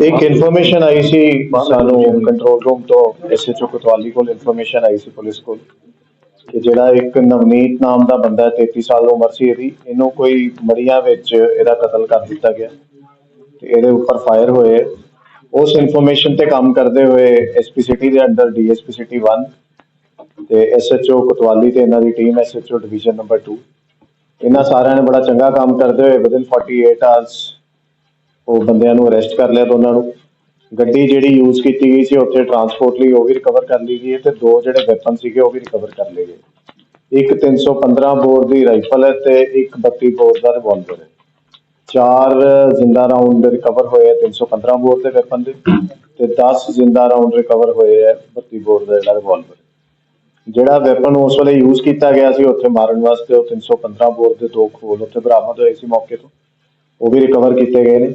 ਇੱਕ ਇਨਫੋਰਮੇਸ਼ਨ ਆਈ ਸੀ ਸਾਨੂੰ ਕੰਟਰੋਲ ਰੂਮ ਤੋਂ ਐਸਐਚਓ ਕੋਤਵਾਲੀ ਕੋਲ ਇਨਫੋਰਮੇਸ਼ਨ ਆਈ ਸੀ ਪੁਲਿਸ ਕੋਲ ਕਿ ਜਿਹੜਾ ਇੱਕ ਨਵਨੀਤ ਨਾਮ ਦਾ ਬੰਦਾ 33 ਸਾਲ ਉਮਰ ਸੀ ਇਹਦੀ, ਇਹਨੂੰ ਕੋਈ ਮਰੀਆਂ ਵਿੱਚ ਇਹਦਾ ਕਤਲ ਕਰ ਦਿੱਤਾ ਗਿਆ ਤੇ ਇਹਦੇ ਉੱਪਰ ਫਾਇਰ ਹੋਏ। ਉਸ ਇਨਫੋਰਮੇਸ਼ਨ ਤੇ ਕੰਮ ਕਰਦੇ ਹੋਏ ਐਸਪੀ ਸਿਟੀ ਦੇ ਅੰਡਰ ਡੀਐਸਪੀ ਸਿਟੀ 1 ਤੇ ਐਸਐਚਓ ਕੋਤਵਾਲੀ ਤੇ ਇਹਨਾਂ ਦੀ ਟੀਮ ਐਸਐਚਓ ਡਿਵੀਜ਼ਨ ਨੰਬਰ 2 ਇਹਨਾਂ ਸਾਰਿਆਂ ਨੇ ਬੜਾ ਚੰਗਾ ਕੰਮ ਕਰਦੇ ਹੋਏ ਵਿਦਿਨ 48 ਆਵਰਸ ਉਹ ਬੰਦਿਆਂ ਨੂੰ ਅਰੈਸਟ ਕਰ ਲਿਆ ਦੋਨਾਂ ਨੂੰ। ਗੱਡੀ ਜਿਹੜੀ ਯੂਜ਼ ਕੀਤੀ ਗਈ ਸੀ ਉੱਥੇ ਟਰਾਂਸਪੋਰਟ ਲਈ ਉਹ ਵੀ ਰਿਕਵਰ ਕਰ ਲਈ ਗਈ ਹੈ ਤੇ ਦੋ ਜਿਹੜੇ ਵੈਪਨ ਸੀਗੇ ਉਹ ਵੀ ਰਿਕਵਰ ਕਰ ਲਏ ਗਏ। ਇੱਕ 315 ਬੋਰ ਦੀ ਰਾਈਫਲ ਹੈ ਤੇ ਇੱਕ 32 ਬੋਰ ਦਾ ਰਿਵਾਲਵਰ ਹੈ। ਚਾਰ ਜ਼ਿੰਦਾ ਰਾਉਂਡ ਰਿਕਵਰ ਹੋਏ ਹੈ 315 ਬੋਰ ਦੇ ਵੈਪਨ ਦੇ ਤੇ 10 ਜ਼ਿੰਦਾ ਰਾਉਂਡ ਰਿਕਵਰ ਹੋਏ ਹੈ 32 ਬੋਰ ਦਾ ਜਿਹੜਾ ਰਿਵਾਲਵਰ ਜਿਹੜਾ ਵੈਪਨ ਉਸ ਵੇਲੇ ਯੂਜ਼ ਕੀਤਾ ਗਿਆ ਸੀ ਉੱਥੇ ਮਾਰਨ ਵਾਸਤੇ, ਉਹ 315 ਬੋਰ ਦੇ ਦੋ ਖੋਲ ਉੱਥੇ ਬਰਾਮਦ ਹੋਏ ਸੀ ਮੌਕੇ ਤੋਂ। ਉਹ ਵੀ ਰਿਕਵਰ ਕੀਤੇ ਗਏ ਨੇ।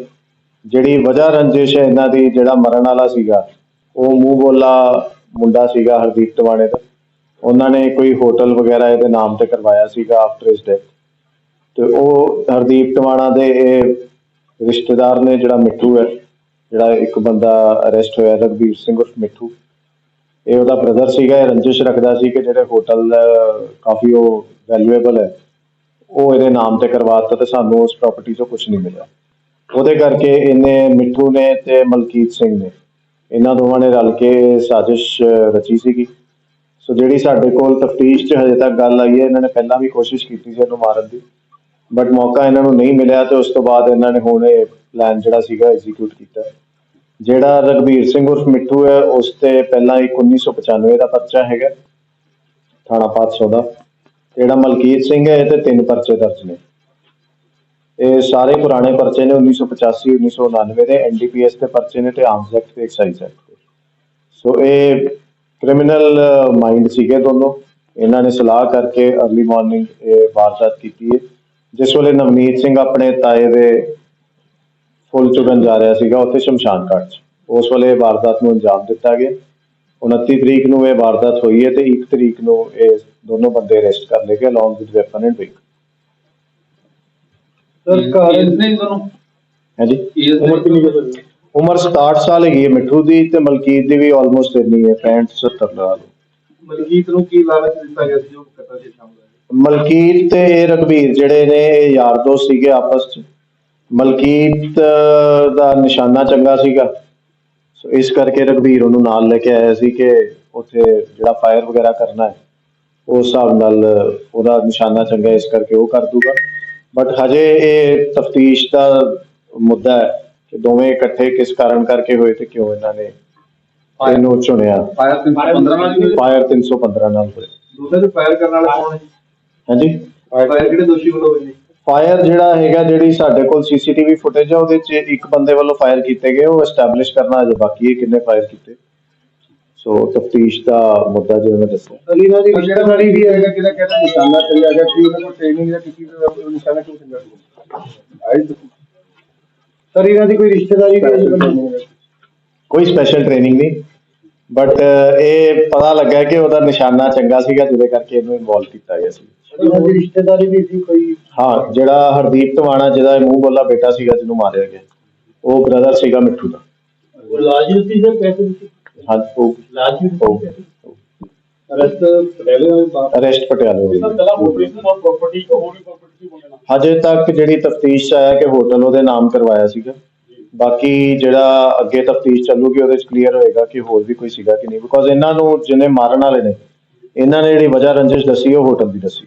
ਜਿਹੜੀ ਵਜ੍ਹਾ ਰੰਜਿਸ਼ ਹੈ ਇਹਨਾਂ ਦੀ, ਜਿਹੜਾ ਮਰਨ ਵਾਲਾ ਸੀਗਾ, ਉਹ ਮੂੰਹ ਬੋਲਾ ਮੁੰਡਾ ਸੀਗਾ ਹਰਦੀਪ ਟਵਾਣੇ ਦਾ। ਉਹਨਾਂ ਨੇ ਕੋਈ ਹੋਟਲ ਵਗੈਰਾ ਇਹਦੇ ਨਾਮ ਤੇ ਕਰਵਾਇਆ ਸੀਗਾ ਆਫਟਰ ਇਸ ਡੈਥ ਤੇ ਉਹ ਹਰਦੀਪ ਟਵਾਣਾ ਦੇ ਇਹ ਰਿਸ਼ਤੇਦਾਰ ਨੇ ਜਿਹੜਾ ਮਿੱਠੂ ਹੈ, ਜਿਹੜਾ ਇੱਕ ਬੰਦਾ ਅਰੈਸਟ ਹੋਇਆ, ਰਘਬੀਰ ਸਿੰਘ ਉਰਫ ਮਿੱਠੂ। ਇਹ ਉਹਦਾ ਬ੍ਰਦਰ ਸੀਗਾ, ਇਹ ਰੰਜਿਸ਼ ਰੱਖਦਾ ਸੀ ਕਿ ਜਿਹੜੇ ਹੋਟਲ ਕਾਫੀ ਉਹ ਵੈਲਿਊਏਬਲ ਹੈ, ਉਹ ਇਹਦੇ ਨਾਮ ਤੇ ਕਰਵਾਤਾ ਤੇ ਸਾਨੂੰ ਉਸ ਪ੍ਰਾਪਰਟੀ ਤੋਂ ਕੁਝ ਨਹੀਂ ਮਿਲਿਆ। ਉਹਦੇ ਕਰਕੇ ਇਹਨੇ ਮਿੱਠੂ ਨੇ ਤੇ ਮਲਕੀਤ ਸਿੰਘ ਨੇ, ਇਹਨਾਂ ਦੋਵਾਂ ਨੇ ਰਲ ਕੇ ਸਾਜ਼ਿਸ਼ ਰਚੀ ਸੀਗੀ। ਸੋ ਜਿਹੜੀ ਸਾਡੇ ਕੋਲ ਤਫਤੀਸ਼ 'ਚ ਹਜੇ ਤੱਕ ਗੱਲ ਆਈ ਹੈ, ਇਹਨਾਂ ਨੇ ਪਹਿਲਾਂ ਵੀ ਕੋਸ਼ਿਸ਼ ਕੀਤੀ ਸੀ ਇਹਨੂੰ ਮਾਰਨ ਦੀ ਬਟ ਮੌਕਾ ਇਹਨਾਂ ਨੂੰ ਨਹੀਂ ਮਿਲਿਆ ਤੇ ਉਸ ਤੋਂ ਬਾਅਦ ਇਹਨਾਂ ਨੇ ਹੁਣ ਇਹ ਪਲਾਨ ਜਿਹੜਾ ਸੀਗਾ ਐਗਜ਼ੀਕਿਊਟ ਕੀਤਾ। ਜਿਹੜਾ ਰਗਵੀਰ ਸਿੰਘ ਉਰਫ ਮਿੱਠੂ ਹੈ, ਉਸ ਤੇ ਪਹਿਲਾਂ ਇੱਕ 1995 ਦਾ ਪਰਚਾ ਹੈਗਾ, ਥਾਣਾ ਪਾਤਸੋ ਦਾ। ਜਿਹੜਾ ਮਲਕੀਤ ਸਿੰਘ ਹੈ ਤੇ ਤਿੰਨ ਪਰਚੇ ਦਰਜ ਨੇ। ਇਹ ਸਾਰੇ ਪੁਰਾਣੇ ਪਰਚੇ ਨੇ 1985 1999 ਦੇ ਐਨਡੀਪੀਐਸ ਦੇ ਪਰਚੇ ਨੇ ਤੇ ਆਰਮਸ ਐਕਟ ਤੇ ਐਕਸਾਈਜ਼ ਐਕਟ ਦੇ। ਸੋ ਇਹ ਕ੍ਰਿਮੀਨਲ ਮਾਈਂਡ ਸੀਗੇ ਦੋਨੋਂ। ਇਹਨਾਂ ਨੇ ਸਲਾਹ ਕਰਕੇ अर्ਲੀ ਮਾਰਨਿੰਗ ਇਹ ਵਾਰਦਾਤ ਕੀਤੀ ਹੈ। ਜਿਸ ਵੇਲੇ ਨਵਨੀਤ ਸਿੰਘ ਆਪਣੇ ਤਾਏ ਦੇ ਫੁੱਲ ਚੁਗਣ ਜਾ ਰਿਹਾ ਸੀਗਾ ਉੱਥੇ ਸ਼ਮਸ਼ਾਨ ਘਾਟ 'ਚ। ਉਸ ਵੇਲੇ ਵਾਰਦਾਤ ਨੂੰ ਅੰਜਾਮ ਦਿੱਤਾ ਗਿਆ। 29 ਤਰੀਕ ਨੂੰ ਇਹ ਵਾਰਦਾਤ ਹੋਈ ਹੈ ਤੇ 1 ਤਰੀਕ ਨੂੰ ਇਹ ਦੋਨੋਂ ਬੰਦੇ ਅਰੈਸਟ ਕਰ ਲਏ ਗਏ ਅਲੋਂਗ ਵਿਦ ਵੈਪਨ ਐਂਡ ਵਿਕ ਸਰ ਕਾਰਨ? ਨਹੀਂ ਤੁਹਾਨੂੰ? ਹਾਂਜੀ? ਏਜ ਉਮਰ ਕਿੰਨੀ ਕੁ ਹੈ ਉਮਰ 67 ਸਾਲ ਹੈਗੀ ਹੈ ਮਿੱਠੂ ਦੀ ਤੇ ਮਲਕੀਤ ਦੀ ਵੀ ਆਲਮੋਸਟ ਇੰਨੀ ਹੈ 65 70 ਸਾਲ। ਮਲਕੀਤ ਨੂੰ ਕੀ ਲਾਲਚ ਦਿੱਤਾ ਗਿਆ ਸੀ ਜੋ ਕਤਲ ਦੇ ਸਾਹਮਣੇ ਮਲਕੀਤ ਤੇ ਰਘਬੀਰ ਜਿਹੜੇ ਨੇ ਇਹ ਯਾਰ ਦੋਸਤ ਸੀਗੇ ਆਪਸ ਚ। ਮਲਕੀਤ ਦਾ ਨਿਸ਼ਾਨਾ ਚੰਗਾ ਸੀਗਾ। ਸੋ ਇਸ ਕਰਕੇ ਰਘਬੀਰ ਉਹਨੂੰ ਨਾਲ ਲੈ ਕੇ ਆਇਆ ਸੀ ਕਿ ਉੱਥੇ ਜਿਹੜਾ ਫਾਇਰ ਵਗੈਰਾ ਕਰਨਾ ਹੈ ਉਸ ਹਿਸਾਬ ਨਾਲ ਉਹਦਾ ਨਿਸ਼ਾਨਾ ਚੰਗਾ ਇਸ ਕਰਕੇ ਉਹ ਕਰ ਦੂਗਾ। ਬਟ ਹਜੇ ਇਹ ਤਫਤੀਸ਼ ਦਾ ਮੁੱਦਾ ਹੈ ਕਿ ਦੋਵੇਂ ਇਕੱਠੇ ਕਿਸ ਕਾਰਨ ਕਰਕੇ ਹੋਏ ਤੇ ਕਿਉਂ ਇਹਨਾਂ ਨੇ ਇਹਨੂੰ ਚੁਣਿਆ। ਫਾਇਰ 315 ਨਾਲ ਫਾਇਰ 315 ਨਾਲ ਹੋਇਆ ਦੋਨਾਂ ਦੇ ਫਾਇਰ ਕਰਨ ਵਾਲਾ ਕੌਣ ਹੈ? ਹਾਂਜੀ? ਫਾਇਰ ਕਿਹੜੇ ਦੋਸ਼ੀ ਵੱਲੋਂ ਹੋਏ ਨੇ? ਫਾਇਰ ਜਿਹੜਾ ਹੈਗਾ ਜਿਹੜੀ ਸਾਡੇ ਕੋਲ ਸੀਸੀਟੀਵੀ ਫੁਟੇਜ ਆ ਉਹਦੇ 'ਚ ਇੱਕ ਬੰਦੇ ਵੱਲੋਂ ਫਾਇਰ ਕੀਤੇ ਗਏ ਉਹ ਐਸਟੈਬਲਿਸ਼ ਕਰਨਾ ਅਜੇ ਬਾਕੀ ਹੈ ਕਿੰਨੇ ਫਾਇਰ ਕੀਤੇ। ਸੋ ਤਫਤੀਸ਼ ਦਾ ਮੁੱਦਾ ਜਿਵੇਂ ਮੈਂ ਦੱਸਿਆ। ਅਲੀਨਾ ਦੀ ਰਿਸ਼ਤੇਦਾਰੀ ਵੀ ਹੈਗਾ ਕਿਹਦਾ ਕਹਿੰਦਾ ਨਿਸ਼ਾਨਾ ਚੱਲਿਆ ਗਿਆ ਕਿ ਉਹਨਾਂ ਕੋਲ ਟ੍ਰੇਨਿੰਗ ਦਾ ਕਿਸੇ ਦਾ ਨਿਸ਼ਾਨਾ ਕਿਉਂ ਚੱਲਿਆ ਆਈ ਸਰ ਇਹਨਾਂ ਦੀ ਕੋਈ ਰਿਸ਼ਤੇਦਾਰੀ ਵੀ ਕੋਈ ਸਪੈਸ਼ਲ ਟ੍ਰੇਨਿੰਗ ਨਹੀਂ। ਬਟ ਇਹ ਪਤਾ ਲੱਗਾ ਕਿ ਉਹਦਾ ਨਿਸ਼ਾਨਾ ਚੰਗਾ ਸੀਗਾ ਜਿਹਦੇ ਕਰਕੇ ਇਹਨੂੰ ਇਨਵੋਲਵ ਕੀਤਾ ਗਿਆ ਸੀ। ਰਿਸ਼ਤੇਦਾਰੀ ਵੀ ਸੀ ਕੋਈ ਹਾਂ ਜਿਹੜਾ ਹਰਦੀਪ ਟਵਾਣਾ ਜਿਹਦਾ ਇਹ ਮੂੰਹ ਬੋਲਾ ਬੇਟਾ ਸੀਗਾ ਜਿਹਨੂੰ ਮਾਰਿਆ ਗਿਆ। ਉਹ ਬ੍ਰਦਰ ਸੀਗਾ ਮਿੱਠੂ ਦਾ। ਪੈਸੇ ਹਾਂ ਉਹ। ਅਰੈਸਟ ਪਟਿਆਲੇ ਹੋਈ ਪ੍ਰਾਪਰਟੀ ਕੋ ਬੋਲਣਾ। ਹਜੇ ਤੱਕ ਜਿਹੜੀ ਤਫਤੀਸ਼ ਆਇਆ ਕਿ ਹੋਟਲ ਉਹਦੇ ਨਾਮ ਕਰਵਾਇਆ ਸੀਗਾ। ਬਾਕੀ ਜਿਹੜਾ ਅੱਗੇ ਤਫਤੀਸ਼ ਚੱਲੂਗੀ ਉਹਦੇ ਚ ਕਲੀਅਰ ਹੋਏਗਾ ਕਿ ਹੋਰ ਵੀ ਕੋਈ ਸੀਗਾ ਕਿ ਨਹੀਂ। ਬਿਕੋਜ਼ ਇਹਨਾਂ ਨੂੰ ਜਿਹਨੇ ਮਾਰਨ ਵਾਲੇ ਨੇ ਇਹਨਾਂ ਨੇ ਜਿਹੜੀ ਵਜ੍ਹਾ ਰੰਜਿਸ਼ ਦੱਸੀ ਉਹ ਹੋਟਲ ਦੀ ਦੱਸੀ।